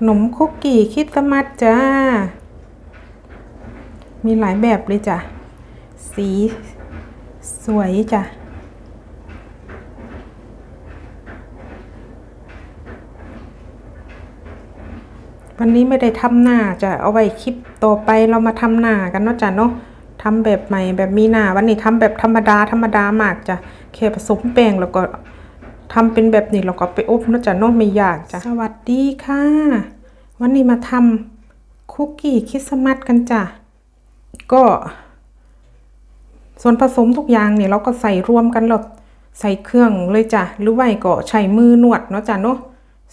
ขนมคุกกี้คิดสมัสจ้า มีหลายแบบเลยจ้ะ สีสวยจ้ะ วันนี้ไม่ได้ทำหน้าจะเอาไว้คลิปต่อไปเรามาทำหน้ากันเนาะจ้ะเนาะทำแบบใหม่แบบมีหน้าวันนี้ทำแบบธรรมดาธรรมดามากจ้ะแค่ผสมแป้งแล้วก็ ทำเป็นแบบนี้แล้วก็ไปอบเนาะจ้ะเนาะไม่ยากจ้ะสวัสดีค่ะ วันนี้มาทำคุกกี้คริสต์มาสกันจ้ะก็ ส่วนผสมทุกอย่างเนี่ยเราก็ใส่รวมกันแล้วใส่เครื่องเลยจ้ะหรือไม่ก็ใช้มือนวดเนาะจ้ะเนาะ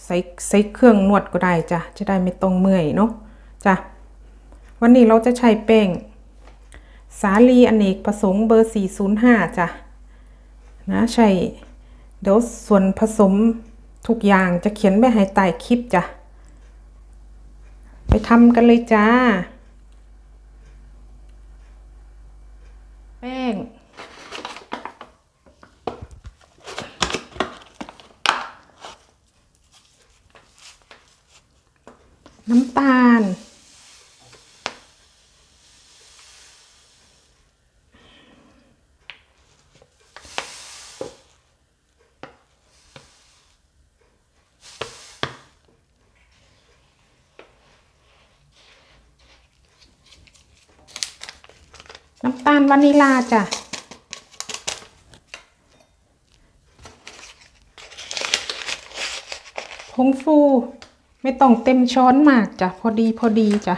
ใส่ใส่เครื่องนวดก็ได้จ้ะจะได้ไม่ต้องเมื่อยเนาะจ้ะวันนี้เราจะใช้แป้งสาลีอเนกประสงค์เบอร์ 405จ้ะนะใช่ เดี๋ยวส่วนผสมทุกอย่างจะเขียนไว้ให้ใต้คลิปจ้ะ ไปทำกันเลยจ้า แป้ง น้ำตาล น้ำตาลวานิลาจ้ะผงฟูไม่ต้องเต็มช้อนมากจ้ะพอดีพอดีจ้ะ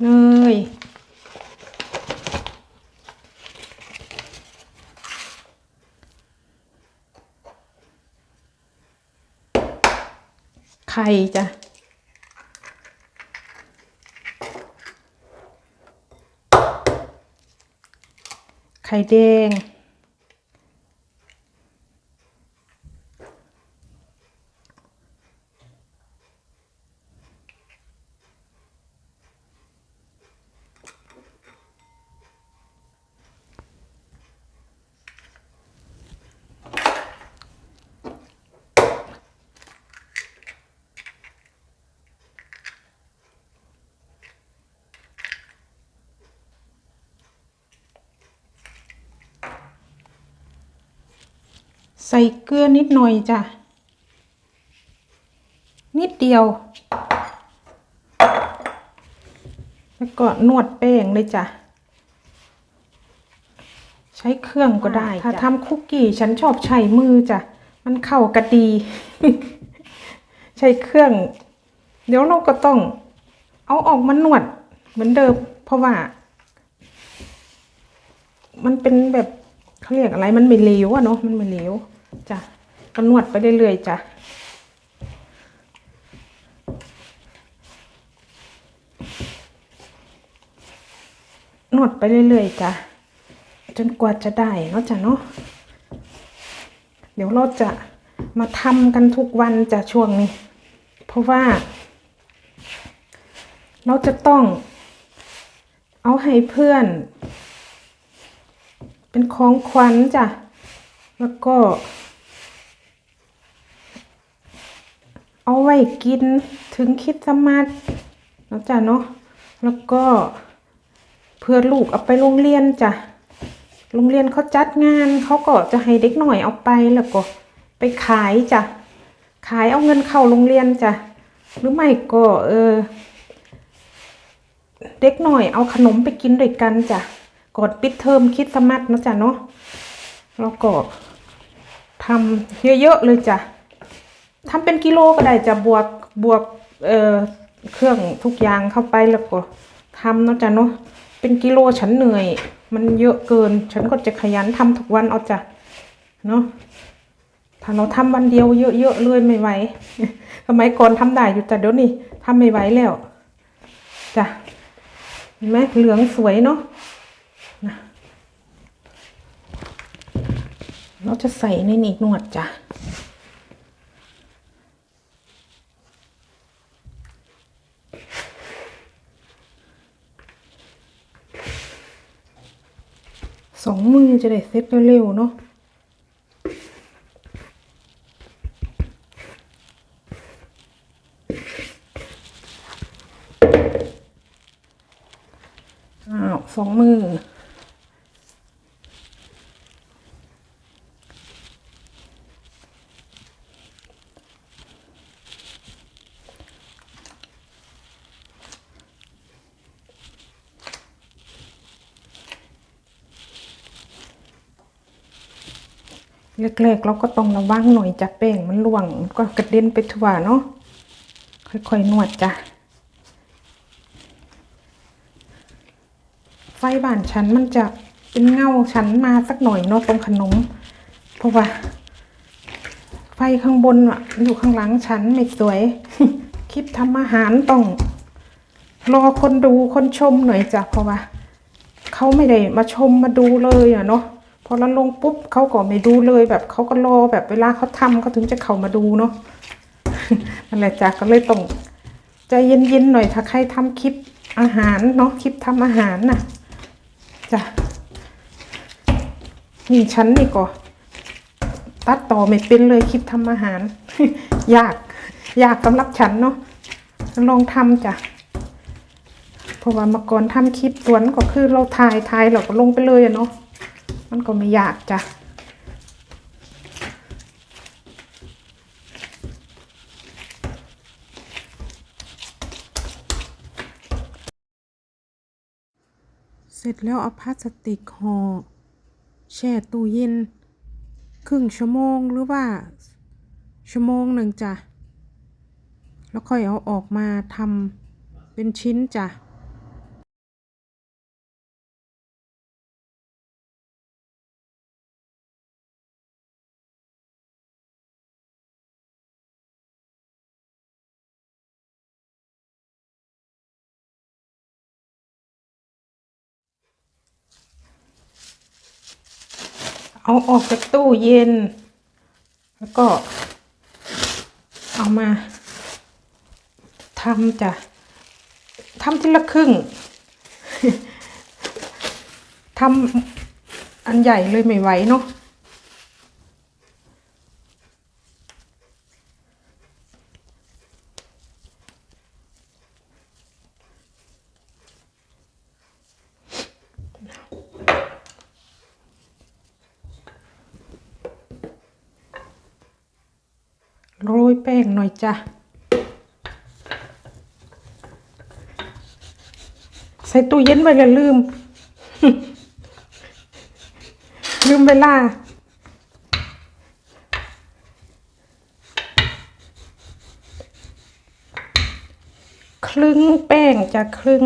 เนยไข่จ้ะ ไข่แดง ใส่เกลือนิดหน่อยจ้ะ นิดเดียว แล้วก็นวดแป้งเลยจ้ะ ใช้เครื่องก็ได้ ถ้าทำคุกกี้ฉันชอบใช้มือจ้ะ มันเข้ากันดี ใช้เครื่อง เดี๋ยวเราก็ต้อง เอาออกมานวดเหมือนเดิม เพราะว่า มันเป็นแบบเขาเรียกอะไรมันไม่เหลวอะเนาะมันไม่เหลว จ้ะก็นวดไปเรื่อยๆจ้ะนวดไปเรื่อยๆจ้ะจนกว่าจะได้เนาะจ้ะเนาะเดี๋ยวเราจะมาทำกันทุกวันจ้ะช่วงนี้ เพราะว่า เราจะต้องเอาให้เพื่อน เป็นของขวัญจ้ะ แล้วก็ เอาไว้กินถึงคิดสมาสเนะจ้ะเนาะแล้วก็เพื่อลูกเอาไปโรงเรียนจ้ะโรงเรียนเขาจัดงานเขาก็จะให้เด็กหน่อยเอาไปแล้วก็ไปขายจ้ะขายเอาเงินเข้าโรงเรียนจ้ะหรือไม่ก็เออ เด็กหน่อยเอาขนมไปกินด้วยกันจ้ะก่อนปิดเทอมคิดสต์มาสนะจ๊ะเนาะแล้วก็ ทำเยอะๆเลยจ้ะทำเป็นกิโลก็ได้จะบวกบวกเอ่อเครื่องทุกอย่างเข้าไปแล้วก็ทำเนาะจ้ะเนาะเป็นกิโลฉันเหนื่อย มันเยอะเกิน ฉันก็จะขยันทำทุกวันเอาจ้ะเนาะถ้าเราทำวันเดียวเยอะๆเลยไม่ไหวสมัยก่อนทำได้อยู่แต่เดี๋ยวนี้ทำไม่ไหวแล้วจ้ะเห็นไหมเหลืองสวยเนาะนะ เราจะใส่ในนี้นวดจ้ะสองมือจะได้เซ็ตเร็วๆเนาะอ้าวสองมือ เล็กๆเราก็ต้องระวังหน่อยจ้ะแป้งมันล่วงมันก็กระเด็นไปทั่วเนาะค่อยๆนวดจ้ะไฟบ้านฉันมันจะเป็นเงาฉันมาสักหน่อยเนาะตรงขนม เพราะว่า ไฟข้างบนอะอยู่ข้างหลังฉันไม่สวย คลิปทำอาหารต้องรอคนดูคนชมหน่อยจ้ะเพราะว่าเขาไม่ได้มาชมมาดูเลยอะเนาะ พอเราลงปุ๊บเขาก็ไม่ดูเลยแบบเขาก็รอแบบเวลาเขาทำเขาถึงจะเข้ามาดูเนาะนั่นแหละจ้ะก็เลยต้องใจเย็นๆหน่อยถ้าใครทำคลิปอาหารเนาะคลิปทำอาหารน่ะจ้ะนี่ฉันนี่ก็ตัดต่อไม่เป็นเลยคลิปทำอาหาร ยาก ยากสำหรับฉันเนาะลองทำจ้ะเพราะว่าเมื่อก่อนทำคลิปสวนก็คือเราถ่ายถ่ายเราก็ลงไปเลยอะเนาะ มันก็ไม่ยากจ้ะเสร็จแล้วเอาพลาสติกห่อแช่ตู้เย็น ครึ่งชั่วโมงหรือว่า ชั่วโมงหนึ่งจ้ะ แล้วค่อยเอาออกมาทำเป็นชิ้นจ้ะ เอาออกจากตู้เย็น แล้วก็ เอามาทำจ้ะทำทีละครึ่งทำอันใหญ่เลยไม่ไหวเนาะ โรยแป้งหน่อย จ้ะใส่ตู้เย็นไว้แล้วลืม ลืมเวลาครึ่งแป้งจะครึ่ง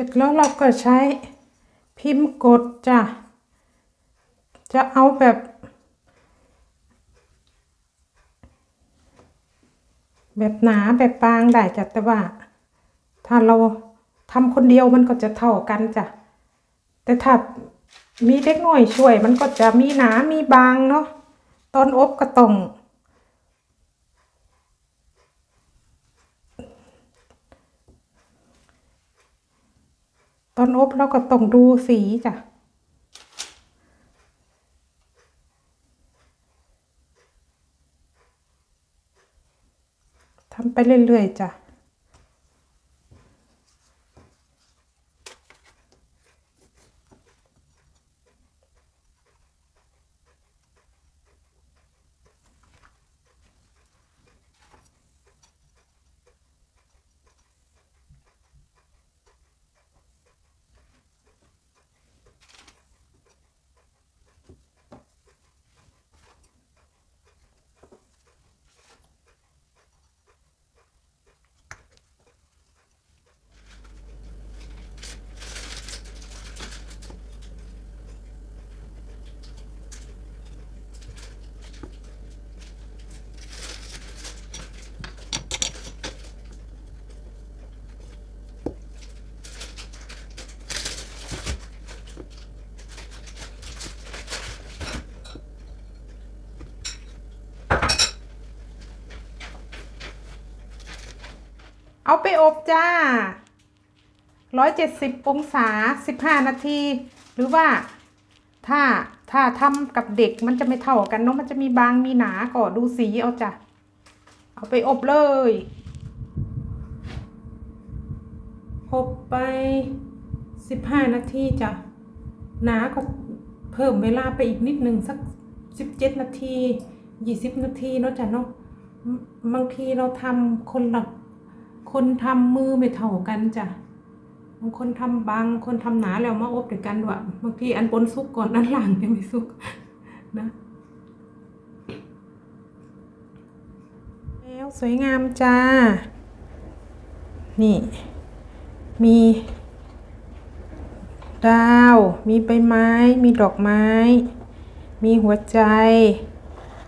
ร็จแล้วเราก็ใช้พิมพ์กดจ้ะ จะเอาแบบ แบบหนาแบบบางได้จ้ะแต่ว่า ถ้าเราทำคนเดียวมันก็จะเท่ากันจ้ะ แต่ถ้ามีเล็กน้อยช่วยมันก็จะมีหนามีบางเนาะตอนอบก็ต้อง อนอบเราก็ต้องดูสีจ้ะทำไปเรื่อยๆจ้ะ เอาไปอบจ้าร้อยเจ็ดสิบองศาสิบห้านาที หรือว่าถ้าถ้าทำกับเด็กมันจะไม่เท่ากันเนาะมันจะมีบางมีหนาก็ดูสีเอาจ้ะ เอาไปอบเลย อบไปสิบห้านาทีจ้ะ หนาก็เพิ่มเวลาไปอีกนิดหนึ่งสักสิบเจ็ดนาทียี่สิบนาทีเนาะจ้ะเนาะบางทีเราทำคนละ คนทำมือไม่เท่ากันจ้ะบางคนทำบางคนทำหนาแล้วมาอบด้วยกันด้วยบางทีอันบนสุกก่อนอันหลังยังไม่สุกนะ แล้วสวยงามจ้า นี่ มีดาว มีใบไม้ มีดอกไม้ มีหัวใจ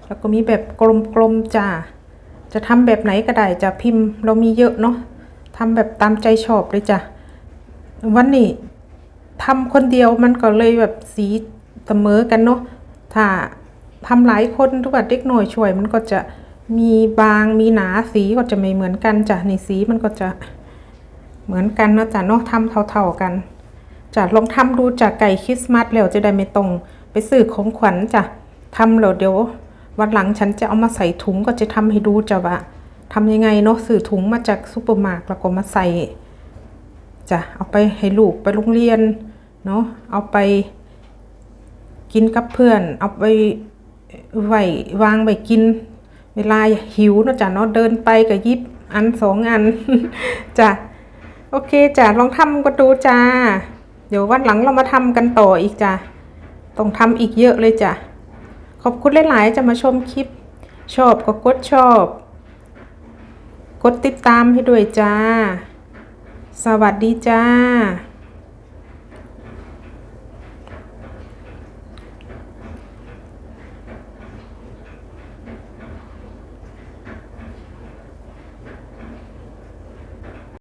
แล้วก็มีแบบกลมๆจ้า จะทำแบบไหนก็ได้จะพิมพ์เรามีเยอะเนาะทำแบบตามใจชอบเลยจ้ะวันนี้ทำคนเดียวมันก็เลยแบบสีเสมอกันเนาะถ้าทำหลายคนทุกแบบเด็กหน่อยช่วย มันก็จะมีบางมีหนาสีก็จะไม่เหมือนกันจ้ะในสีมันก็จะเหมือนกันเนาะจ้ะเนาะทำเท่าๆกันจ้ะลองทำดูจากไก่คริสต์มาสแล้วจะได้ไม่ต้องไปซื้อของขวัญจ้ะทำแล้วเดี๋ยว วันหลังฉันจะเอามาใส่ถุงก็จะทำให้ดูจ้ะว่าทำยังไงเนาะซื้อถุงมาจากซูเปอร์มาร์ทแล้วก็มาใส่จ้ะเอาไปให้ลูกไปโรงเรียนเนาะเอาไปกินกับเพื่อน เอาไปไหววางไว้กิน เวลาหิวเนาะจ้ะเนาะเดินไปก็หยิบอันสองอันจ้ะโอเคจ้ะลองทำกันดูจ้าเดี๋ยววันหลังเรามาทำกันต่ออีกจ้ะต้องทำอีกเยอะเลยจ้ะ ขอบคุณหลาย ๆ จะมาชมคลิป ชอบก็กดชอบ กดติดตามให้ด้วยจ้า สวัสดีจ้า